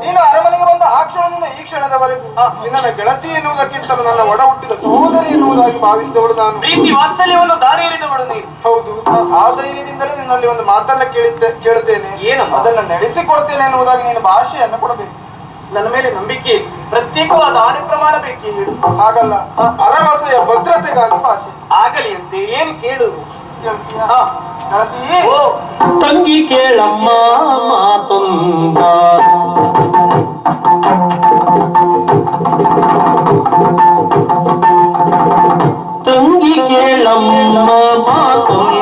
ನೀನು ಅರಮನೆಗೆ ಬಂದ ಆ ಕ್ಷಣದಿಂದ ಈ ಕ್ಷಣದವರೆಗೂ. ನಿನ್ನ ಗೆಳತಿ ಎನ್ನುವುದಕ್ಕಿಂತಲೂ ನನ್ನ ಒಡ ಹುಟ್ಟಿದ ಸಹೋದರಿ ಎನ್ನುವುದಾಗಿ ಭಾವಿಸಿದವಳು ನಾನು. ಪ್ರೀತಿ ವಾತ್ಸಲ್ಯವನ್ನು ದಾರಿ ಎರೆದವಳು ನೀನು. ಹೌದು. ಆ ಧೈರ್ಯದಿಂದಲೇ ನಿನ್ನಲ್ಲಿ ಒಂದು ಮಾತನ್ನ ಕೇಳಿದ್ದೆ ಕೇಳುತ್ತೇನೆ ಏನು ಅದನ್ನ ನಡೆಸಿಕೊಡ್ತೇನೆ ಎನ್ನುವುದಾಗಿ ನೀನು ಭಾಷೆಯನ್ನು ಕೊಡಬೇಕು. ನನ್ನ ಮೇಲೆ ನಂಬಿಕೆ. ಪ್ರತ್ಯೇಕವಾದ ಆಣೆ ಪ್ರಮಾಣ ಬೇಕೇ ಹೇಳು. ಹಾಗಲ್ಲ. ಭದ್ರತೆಗಾಗಿ ಭಾಷೆ. ಆಗಲಿ ಅಂತೆ ಏನು ಕೇಳು. ಕೇಳ್ತೀಯಾ? ತಂಗಿ ಕೇಳಮ್ಮ ಮಾತೊಂದ ತಂಗಿ ಕೇಳಮ್ಮ ಮಾತೊಂದ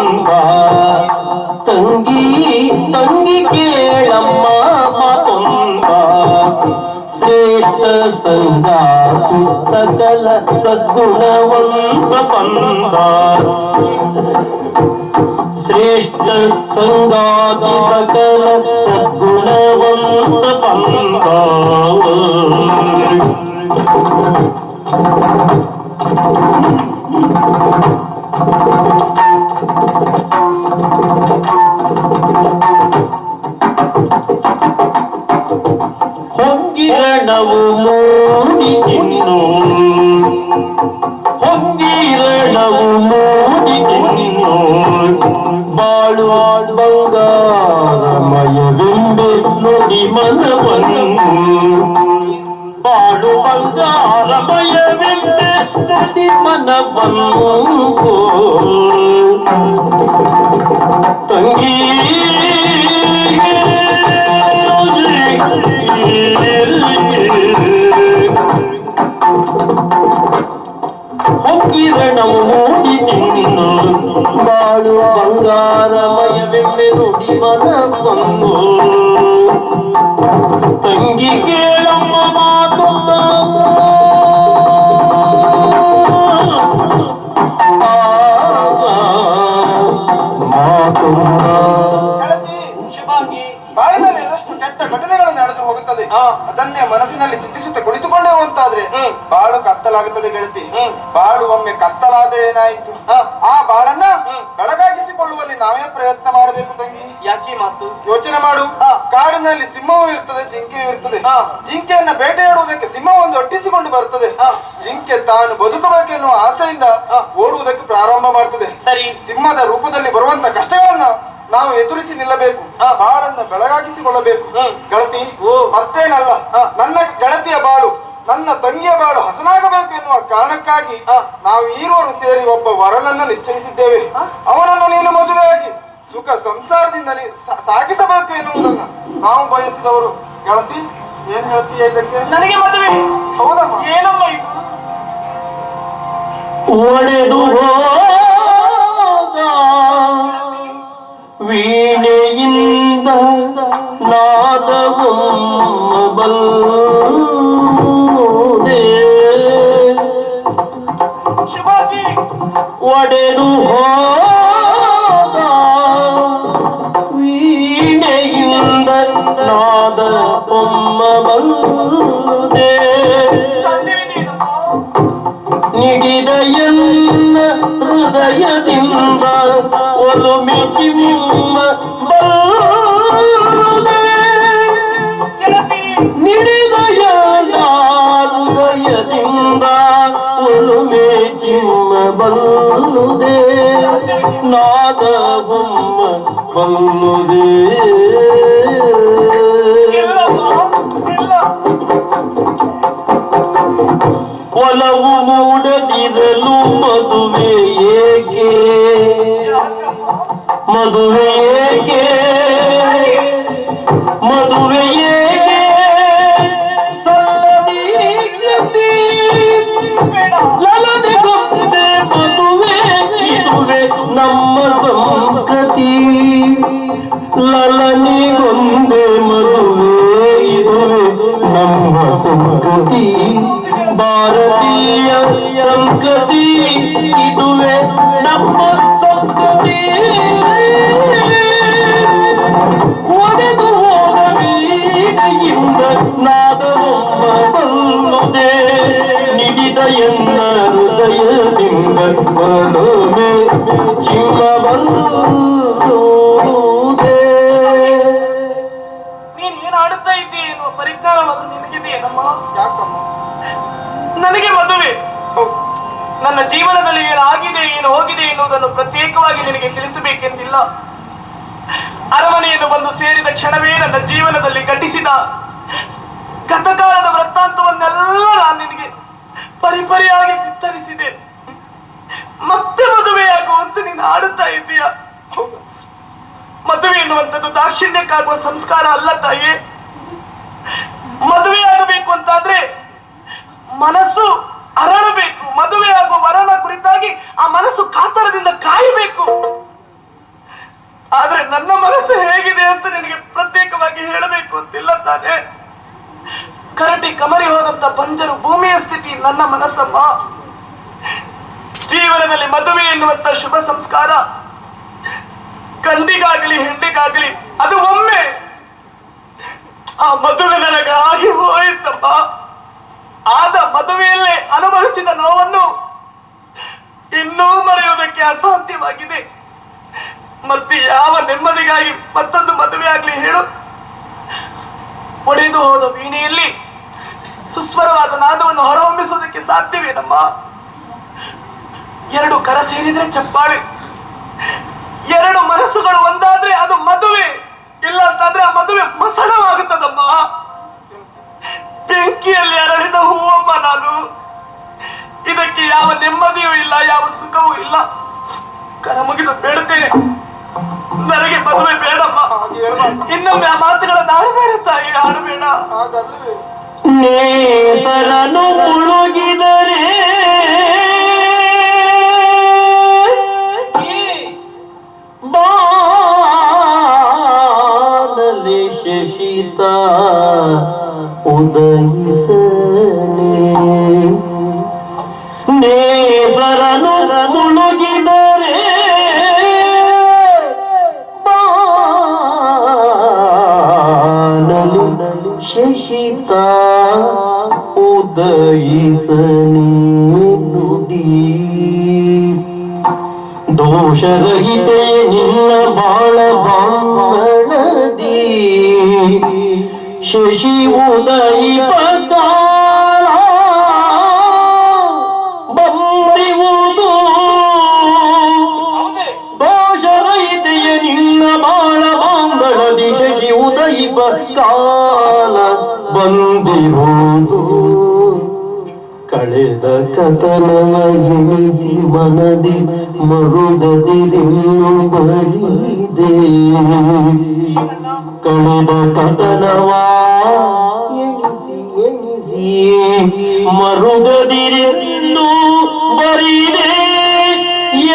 సకల సద్గుణవంత పంత శ్రేష్ఠ సంగాతి సకల సద్గుణ. ನುಡಿ ಮನವನ್ನು ಬಾಳು ಬಂಗಾರಮಯವೆಂಬೆ ನುಡಿ ಮನವನ್ನು ತಂಗಿ ಹೊಕ್ಕಿರಣವು ಮೂಡಿ ತಿನ್ನು ಬಾಳು ಬಂಗಾರಮಯವೆಂಬೆ ಕತ್ತಲಾಗುತ್ತದೆ ಗೆಳತಿ ಬಾಳು ಒಮ್ಮೆ ಕತ್ತಲಾದ್ರೆ ಏನಾಯಿತು. ಆ ಬಾಳನ್ನ. ಬೆಳಗಾಗಿಸಿಕೊಳ್ಳುವಲ್ಲಿ ನಾವೇ ಪ್ರಯತ್ನ ಮಾಡಬೇಕು ತಂಗಿ ಯಾಕೆ ಮಾತು ಯೋಚನೆ ಮಾಡು. ಕಾಡಿನಲ್ಲಿ ಸಿಂಹವೂ ಇರ್ತದೆ ಜಿಂಕೆಯೂ ಇರ್ತದೆ. ಜಿಂಕೆಯನ್ನ ಬೇಟೆಯಾಡುವುದಕ್ಕೆ ಸಿಂಹ ಒಂದು ಒಟ್ಟಿಸಿಕೊಂಡು ಬರ್ತದೆ. ಜಿಂಕೆ ತಾನು ಬದುಕಬೇಕೆನ್ನುವ ಆಸೆಯಿಂದ. ಓಡುವುದಕ್ಕೆ ಪ್ರಾರಂಭ ಮಾಡ್ತದೆ ಸರಿ ಸಿಂಹದ ರೂಪದಲ್ಲಿ ಬರುವಂತ ಕಷ್ಟಗಳನ್ನ ನಾವು ಎದುರಿಸಿ ನಿಲ್ಲಬೇಕು. ಬಾಳನ್ನ ಬೆಳಗಾಗಿಸಿಕೊಳ್ಳಬೇಕು. ಗೆಳತಿ ಓ. ಮತ್ತೇನಲ್ಲ. ನನ್ನ ಗೆಳತಿಯ ಬಾಳು ನನ್ನ ತಂಗಿಯ ಬಾಳು ಹಸನಾಗಬೇಕು ಎನ್ನುವ ಕಾರಣಕ್ಕಾಗಿ ನಾವು ಈರುವರು ಸೇರಿ ಒಬ್ಬ ವರನನ್ನು ನಿಶ್ಚಯಿಸಿದ್ದೇವೆ. ಅವನನ್ನು ನೀನು ಮದುವೆಯಾಗಿ ಸುಖ ಸಂಸಾರದಿಂದ ಸಾಗಿಸಬೇಕು ಎನ್ನುವುದನ್ನು ನಾವು ಬಯಸಿದವರು. ಗೆಳತಿ ಏನ್ ಹೇಳ್ತೀಯ ಇದಕ್ಕೆ ನನಗೆ ಮದುವೆ. ಹೌದಮ್ಮ. ಏನಮ್ಮ ಇದು? ಒಡೆದು ಹೋದ ವೀಣೆಯಿಂದ ನಾದವೊಮ್ಮ ಬಂದೆ ಒಡೆದು ಹೋದ ಒಲವು ಮೂಡದಿರಲು ಮದುವೆ ಏಕೆ? ಮದುವೆ ಏಕೆ? ಮದುವೆ ನನಗೆ ಮದುವೆ. ನನ್ನ ಜೀವನದಲ್ಲಿ ಏನಾಗಿದೆ ಏನು ಹೋಗಿದೆ ಎನ್ನುವುದನ್ನು ಪ್ರತ್ಯೇಕವಾಗಿ ನಿನಗೆ ತಿಳಿಸಬೇಕೆಂದಿಲ್ಲ. ಅರಮನೆಯನ್ನು ಬಂದು ಸೇರಿದ ಕ್ಷಣವೇ ನನ್ನ ಜೀವನದಲ್ಲಿ ಘಟಿಸಿದ ಗತಕಾಲದ ವೃತ್ತಾಂತವನ್ನೆಲ್ಲ ನಾನು ನಿನಗೆ ಪರಿಪರಿಯಾಗಿ ಬಿತ್ತರಿಸಿದೆ. ಮತ್ತೆ ಮದುವೆಯಾಗುವಂತ ನೀನು ಆಡುತ್ತಾ ಇದ್ದೀಯ? ಮದುವೆ ಎನ್ನುವಂಥದ್ದು ದಾಕ್ಷಿಣ್ಯಕ್ಕಾಗುವ ಸಂಸ್ಕಾರ ಅಲ್ಲ ತಾಯಿ. ಮದುವೆಯಾಗಬೇಕು ಅಂತಾದ್ರೆ ಮನಸ್ಸು ಅರಳಬೇಕು, ಮದುವೆ ಹಾಗೂ ವರನ ಕುರಿತಾಗಿ ಆ ಮನಸ್ಸು ಕಾತರದಿಂದ ಕಾಯಬೇಕು. ಆದ್ರೆ ನನ್ನ ಮನಸ್ಸು ಹೇಗಿದೆ ಅಂತ ನಿನಗೆ ಪ್ರತ್ಯೇಕವಾಗಿ ಹೇಳಬೇಕು ಅಂತಿಲ್ಲ ತಾನೆ. ಕರಟಿ ಕಮರಿ ಹೋದಂತ ಬಂಜರು ಭೂಮಿಯ ಸ್ಥಿತಿ ನನ್ನ ಮನಸ್ಸಮ್ಮ. ಜೀವನದಲ್ಲಿ ಮದುವೆ ಎನ್ನುವಂತ ಶುಭ ಸಂಸ್ಕಾರ. ಗಂಡಿಗಾಗಲಿ, ಹೆಂಡಿಗಾಗ್ಲಿ, ಅದು ಒಮ್ಮೆ ಆ ಮದುವೆ ನನಗೆ ಆಗಿ ಹೋಯಿತಮ್ಮ. ಆದ ಮದುವೆಯಲ್ಲೇ ಅನುಭವಿಸಿದ ನೋವನ್ನು ಇನ್ನೂ ಮರೆಯುವುದಕ್ಕೆ ಅಸಾಧ್ಯವಾಗಿದೆ. ಮತ್ತೆ ಯಾವ ನೆಮ್ಮದಿಗಾಗಿ ಮತ್ತೊಂದು ಮದುವೆ ಆಗ್ಲಿ ಹೇಳು. ಒಡೆದು ಹೋದ ವೀಣೆಯಲ್ಲಿ ಸುಸ್ವರವಾದ ನಾದವನ್ನು ಹೊರಹೊಮ್ಮಿಸುವುದಕ್ಕೆ ಸಾಧ್ಯವೇನಮ್ಮ? ಎರಡು ಕರ ಸೇರಿದ್ರೆ ಚಪ್ಪಾಳೆ. ಎರಡು ಮನಸ್ಸುಗಳು ಒಂದಾದ್ರೆ ಅದು ಮದುವೆ. ಇಲ್ಲ ಅಂತಂದ್ರೆ ಆ ಮದುವೆ ಮಸಣವಾಗುತ್ತದಮ್ಮ. ಬೆಂಕಿಯಲ್ಲಿ ಅರಳಿದ ಹೂವಮ್ಮ ನಾನು. ಇದಕ್ಕೆ ಯಾವ ನೆಮ್ಮದಿಯೂ ಇಲ್ಲ, ಯಾವ ಸುಖವೂ ಇಲ್ಲ. ಕರ ಮುಗಿದು ಬೇಡುತ್ತೇನೆ. ನನಗೆ ಮದುವೆ ಬೇಡಮ್ಮ. ಇನ್ನೊಮ್ಮೆ ಆ ಮಾತುಗಳನ್ನು ಬೇಡ ತಾಯಿ ಹಾಡು ಬೇಡ. ನೇಸರನು ಉದಯಿಸನೆ ನೇಸರನು ಮುಳುಗಿದರೆ ಬಾನಲಿ ಶಶಿತ ಉದಯಿಸನೆ ನುಡಿ. ದೋಷರಹಿತೆ ಶಶಿ ಉದಯಿಪ ಕಾಲ ಬಂದಿರುವುದು ದೋಷರಹಿತೆಯ ನಿನ್ನ ಬಾಳ ಬಾಂಗಳದಿ ಶಶಿ ಉದಯಿಪ ಕಾಲ ಬಂದಿರುವುದು ಕಳೆದ ಕಥನವ ಮನದಿ ಮರುಗದಿರಿನ್ನು ಬರಿದೆ ಕಳೆದ ಕಥನವ ಎಣಿಸಿ ಎಣಿಸಿ ಮರುಗದಿರಿನ್ನು ಬರಿದೆ.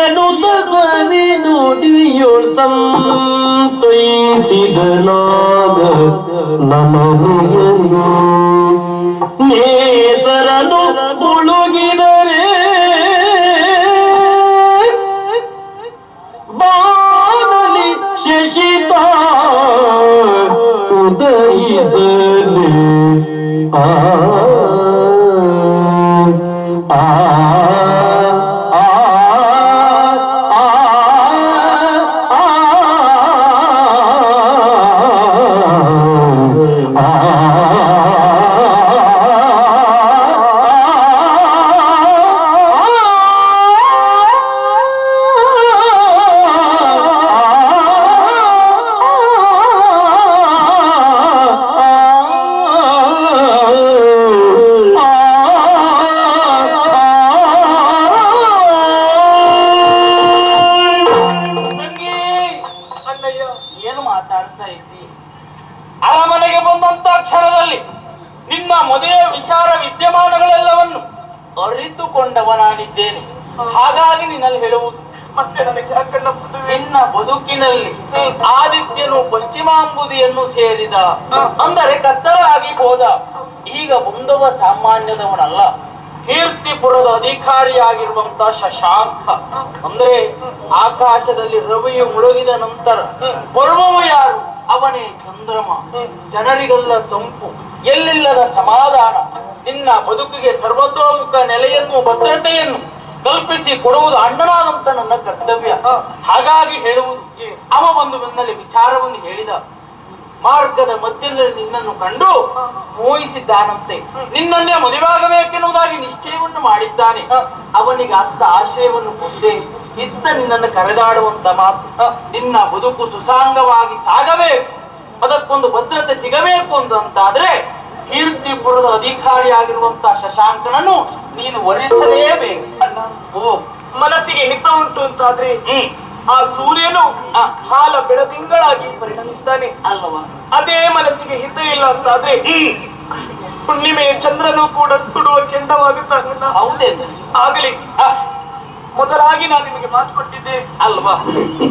ಎನ್ನುತ್ತ ಸವಿ ನುಡಿಯೊಳ್ ಸಂತೈಸಿದನಾಗ ನಮನೆಯನ್ನು ಉದಯಿಸಲಿ ಆ ಅರಿತುಕೊಂಡವನಾಗಿದ್ದೇನೆ ಹಾಗಾಗಿ ನಿನ್ನಲ್ಲಿ ಹೇಳುವುದು. ಮತ್ತೆ ನನಗೆ ನಿನ್ನ ಬದುಕಿನಲ್ಲಿ ಆದಿತ್ಯನು ಪಶ್ಚಿಮಾಂಬುದಿಯನ್ನು ಸೇರಿದ. ಅಂದರೆ ಕತ್ತಲಾಗಿ ಹೋದ. ಈಗ ಬಂದವ ಸಾಮಾನ್ಯದವನಲ್ಲ. ಕೀರ್ತಿಪುರದ ಅಧಿಕಾರಿಯಾಗಿರುವಂತ ಶಶಾಂಕ. ಅಂದ್ರೆ ಆಕಾಶದಲ್ಲಿ ರವಿಯು ಮುಳುಗಿದ ನಂತರ ಬರುವವ ಯಾರು? ಅವನೇ ಚಂದ್ರಮ ಜನರಿಗೆಲ್ಲ ತಂಪು ಎಲ್ಲಿಲ್ಲದ ಸಮಾಧಾನ? ನಿನ್ನ ಬದುಕಿಗೆ ಸರ್ವತೋಮುಖ ನೆಲೆಯನ್ನು ಭದ್ರತೆಯನ್ನು ಕಲ್ಪಿಸಿ ಕೊಡುವುದು ಅಣ್ಣನಾದಂತ ನನ್ನ ಕರ್ತವ್ಯ. ಹಾಗಾಗಿ ಹೇಳುವುದು ಅವ ಒಂದು ಬೆನ್ನಲ್ಲಿ ವಿಚಾರವನ್ನು ಹೇಳಿದ. ಮಾರ್ಗದ ಮಧ್ಯದಲ್ಲಿ ನಿನ್ನನ್ನು ಕಂಡು ಮೋಹಿಸಿದ್ದಾನಂತೆ. ನಿನ್ನನ್ನೇ ಮದುವಾಗಬೇಕೆನ್ನುವುದಾಗಿ ನಿಶ್ಚಯವನ್ನು ಮಾಡಿದ್ದಾನೆ. ಅವನಿಗೆ ಅಷ್ಟ ಆಶ್ರಯವನ್ನು ಕೊಟ್ಟೆ. ಇತ್ತ ನಿನ್ನನ್ನು ಕರೆದಾಡುವಂತ ಮಾತು ನಿನ್ನ ಬದುಕು ಸುಸಾಂಗವಾಗಿ ಸಾಗಬೇಕು. ಅದಕ್ಕೊಂದು ಭದ್ರತೆ ಸಿಗಬೇಕು ಅಂತಂತಾದ್ರೆ ಕೀರ್ತಿಪುರದ ಅಧಿಕಾರಿಯಾಗಿರುವಂತಹ ಶಶಾಂಕನನ್ನು ನೀನು ವರಿಸಲೇಬೇಕು ಓ ಮನಸ್ಸಿಗೆ ಹಿತ ಉಂಟು ಅಂತಾದ್ರೆ ಆ ಸೂರ್ಯನು. ಹಾಲ ಬೆಳದಿಂಗಳಾಗಿ ಪರಿಣಮಿಸ್ತಾನೆ. ಅಲ್ವಾ ಅದೇ ಮನಸ್ಸಿಗೆ ಹಿತ ಇಲ್ಲ ಅಂತಾದ್ರೆ ಹುಣ್ಣಿಮೆಯ ಚಂದ್ರನು ಕೂಡ ಸುಡುವ ಕೆಂಡವಾಗುತ್ತಾನಲ್ಲ ಹೌದೇ. ಆಗಲಿ. ಮೊದಲಾಗಿ ನಾನು ನಿಮಗೆ ಮಾತು ಕೊಟ್ಟಿದ್ದೆ. ಅಲ್ವಾ?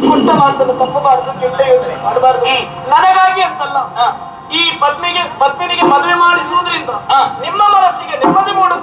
ಕೊಟ್ಟ ಮಾತನ್ನು ತಪ್ಪಬಾರದು ಕೆಟ್ಟ ಯೋಚನೆ ಮಾಡಬಾರದು. ನನಗಾಗಿ ಅಂತಲ್ಲ. ಈ ಪತ್ನಿಗೆ ಪತ್ನಿಗೆ ಮದುವೆ ಮಾಡಿಸುವುದರಿಂದ. ನಿಮ್ಮ ಮನಸ್ಸಿಗೆ ನೆಮ್ಮದಿ ಮೂಡುತ್ತದೆ.